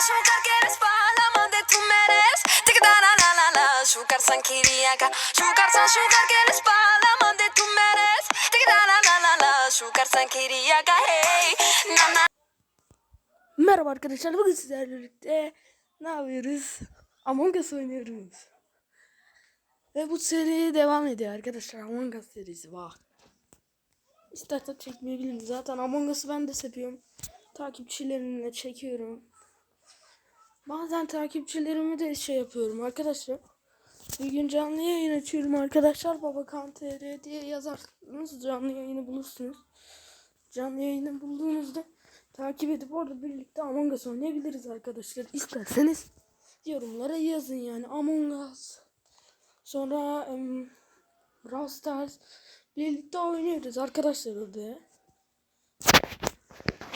azúcar la más de tu meres. Tic da la la la la, azúcar san kiriaka. Azúcar san azúcar la más de tu meres. Tic da la la la la, azúcar san kiriaka. Hey, na na. Merhaba arkadaşlar bugün sizlerle birlikte ne yapıyoruz? Among Us oynuyoruz. Ve bu seri devam ediyor arkadaşlar Among Us serisi bak. İstersen çekmeyebilirim zaten Among Us'ı ben de seviyorum. Takipçilerimle çekiyorum. Bazen takipçilerimi de şey yapıyorum arkadaşlar. Bir gün canlı yayın açıyorum arkadaşlar. Babakan TR diye yazarsanız canlı yayını bulursunuz. Canlı yayını bulduğunuzda takip edip orada birlikte Among Us oynayabiliriz arkadaşlar. İsterseniz yorumlara yazın yani Among Us. Sonra um, Brawl birlikte oynuyoruz arkadaşlar orada.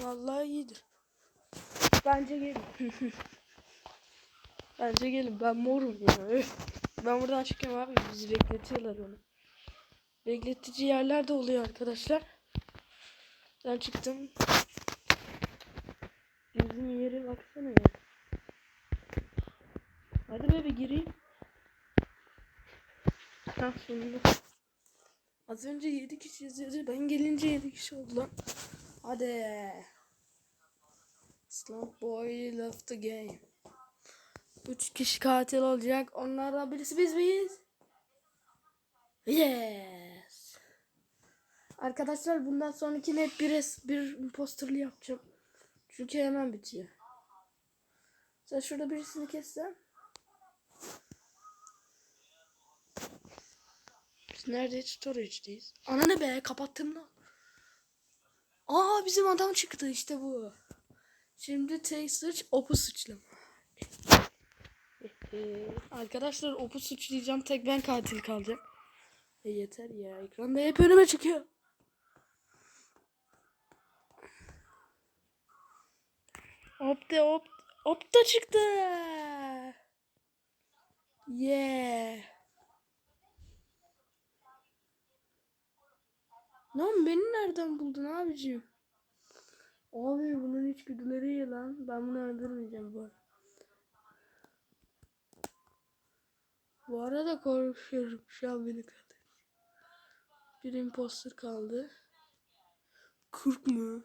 Vallahi iyidir. Bence gelin. Bence gelin. Ben morum ya. Ben buradan çıkıyorum abi. Bizi bekletiyorlar onu. Bekletici yerler de oluyor arkadaşlar. Ben çıktım. Bizim yere baksana ya. Hadi be bir gireyim. Ha sonunda. Az önce 7 kişi izledi. Ben gelince 7 kişi oldu lan. Hadi. Slump boy love the game. 3 kişi katil olacak. Onlardan birisi biz miyiz? Yes. Arkadaşlar bundan sonraki net bir res, bir imposterlı yapacağım. Çünkü hemen bitiyor. Sen şurada birisini kessen. Biz neredeyiz? Storage'deyiz. Ana ne be? Kapattım lan. Aa bizim adam çıktı işte bu. Şimdi tek suç opu suçlama. Arkadaşlar opu suçlayacağım. Tek ben katil kalacağım. E yeter ya. Ekranda hep önüme çıkıyor. Hop de hop. Hop da çıktı. Yeah. Lan beni nereden buldun abicim? Abi bunun içgüdüleri iyi lan. Ben bunu öldürmeyeceğim bu arada. Bu arada korkuyorum. Şu an beni katil. Bir imposter kaldı. 40 mı?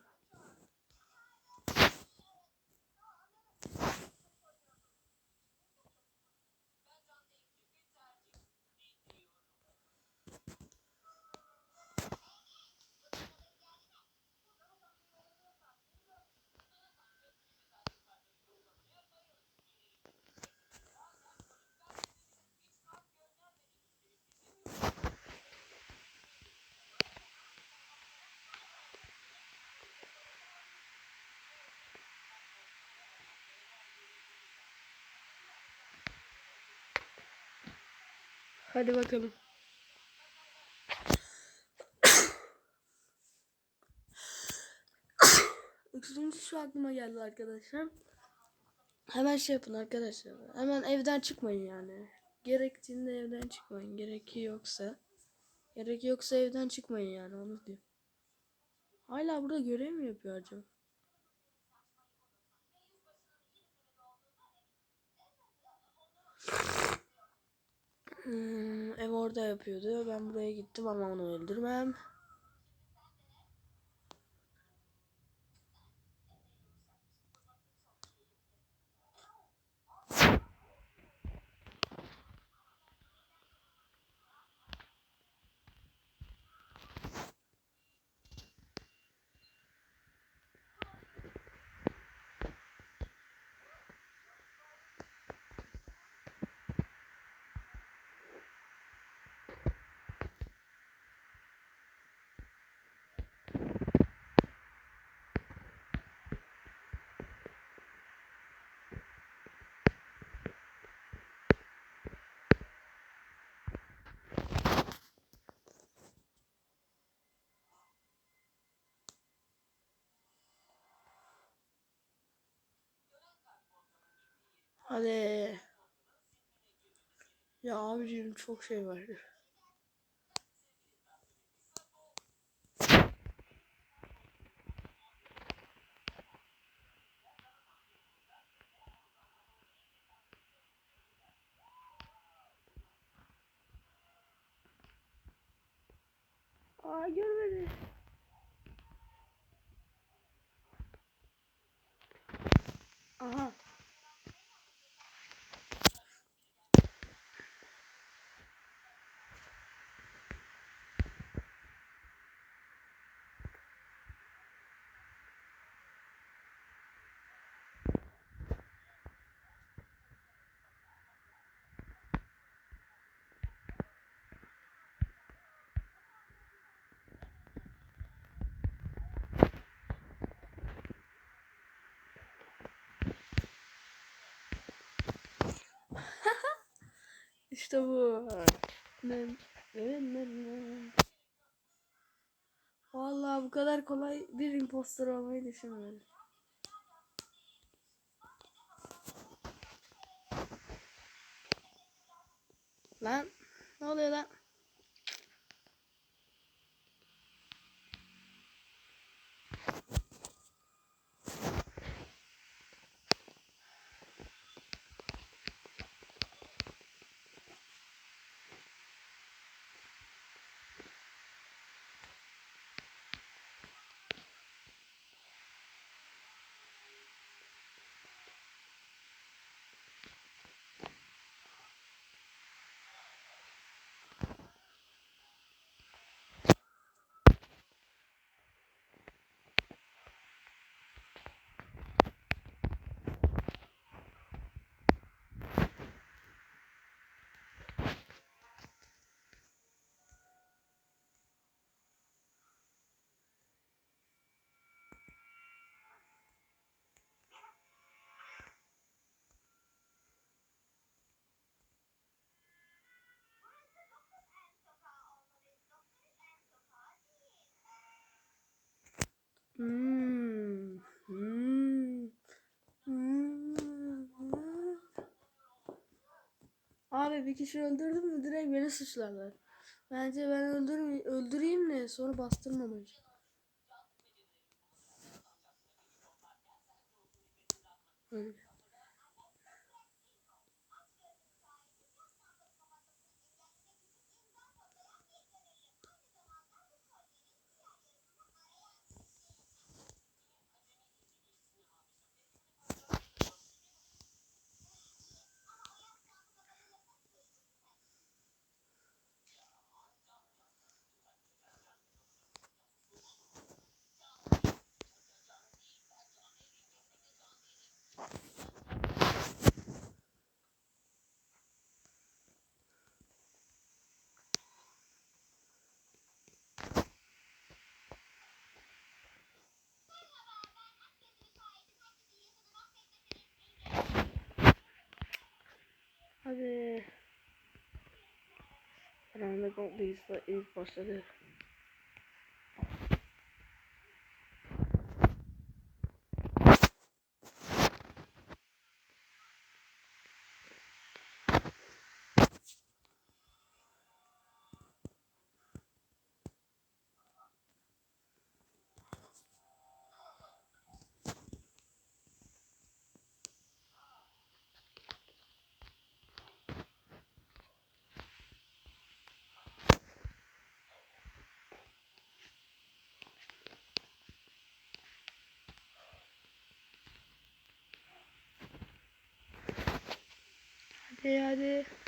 Hadi bakalım. Üçüncü şu aklıma geldi arkadaşlar. Hemen şey yapın arkadaşlar. Hemen evden çıkmayın yani. Gerektiğinde evden çıkmayın. Gereki yoksa. Gerek yoksa evden çıkmayın yani onu diyeyim. Hala burada görev mi yapıyor acaba? Hmm, ev orada yapıyordu. Ben buraya gittim ama onu öldürmem. Hadi. Ya abicim çok şey var. Aa görmedim. İşte bu. Nem, nem, nem. Vallahi bu kadar kolay bir impostor olmayı düşünmedim. Lan ne oluyor lan? Hmm. Hmm. Hmm. Abi bir kişi öldürdüm mü direkt beni suçlarlar. Bence ben öldürme, öldüreyim de sonra bastırmamayacağım. Öyle. Ve Bombe'yiz ilk başladı. Hadi hadi.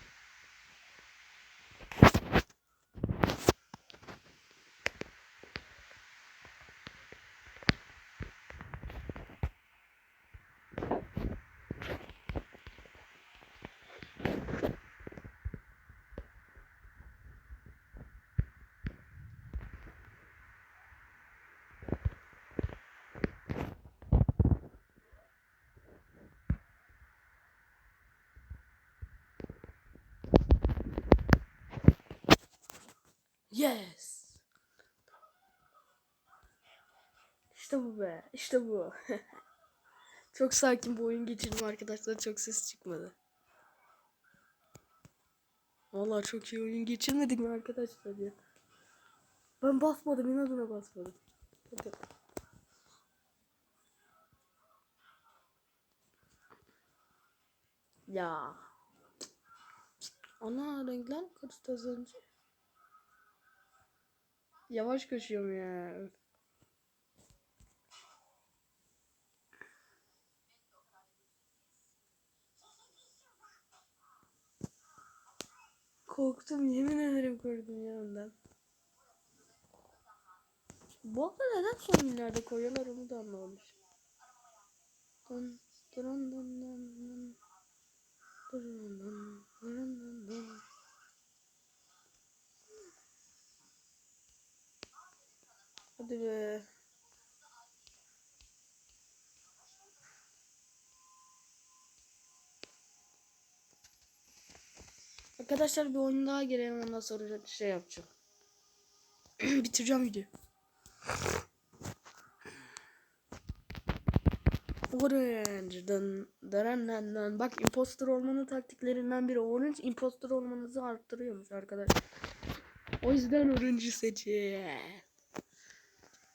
Yes. İşte bu be. İşte bu. çok sakin bir oyun geçirdim arkadaşlar. Çok ses çıkmadı. Vallahi çok iyi oyun geçirmedik mi arkadaşlar ya? Ben basmadım inadına basmadım. Hadi. Ya. Ana renkler karıştı az önce. Yavaş koşuyorum ya. Korktum yemin ederim korktum ya ondan. Bu arada neden son günlerde koyuyorlar onu da anlamamış. Dun dun dun dun dun. Dun dun dun dun dun Hadi be. Arkadaşlar bir oyun daha girelim ondan sonra şey yapacağım. Bitireceğim videoyu. Orange dın dın dın dın. Bak imposter olmanın taktiklerinden biri orange imposter olmanızı arttırıyormuş arkadaşlar. O yüzden orange'ı seçin.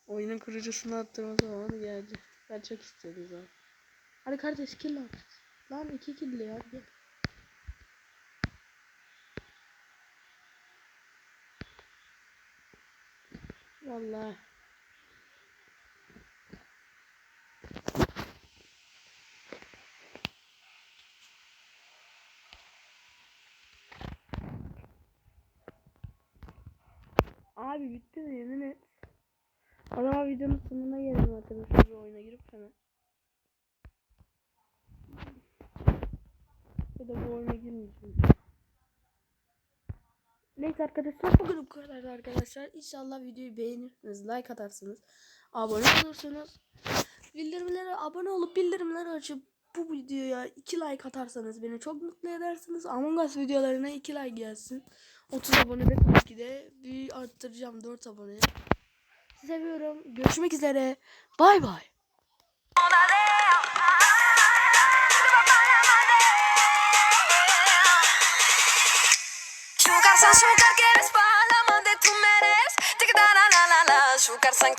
Oyunun kurucusunu arttırma zamanı geldi. Ben çok istedim zaten. Hadi kardeş kill at. Lan iki kill ya. Gel. Vallahi. Abi bitti mi yemin et. O videonun sonuna gelelim arkadaşlar bir oyuna girip hemen. Ya da bu oyuna girmeyeceğim. Neyse arkadaşlar bugün bu kadar arkadaşlar. İnşallah videoyu beğenirsiniz, like atarsınız, abone olursunuz. Bildirimlere abone olup bildirimleri açıp bu videoya 2 like atarsanız beni çok mutlu edersiniz. Among Us videolarına 2 like gelsin. 30 abone de tabii ki de bir arttıracağım 4 abone. Seviyorum. Görüşmek üzere. Bay bay.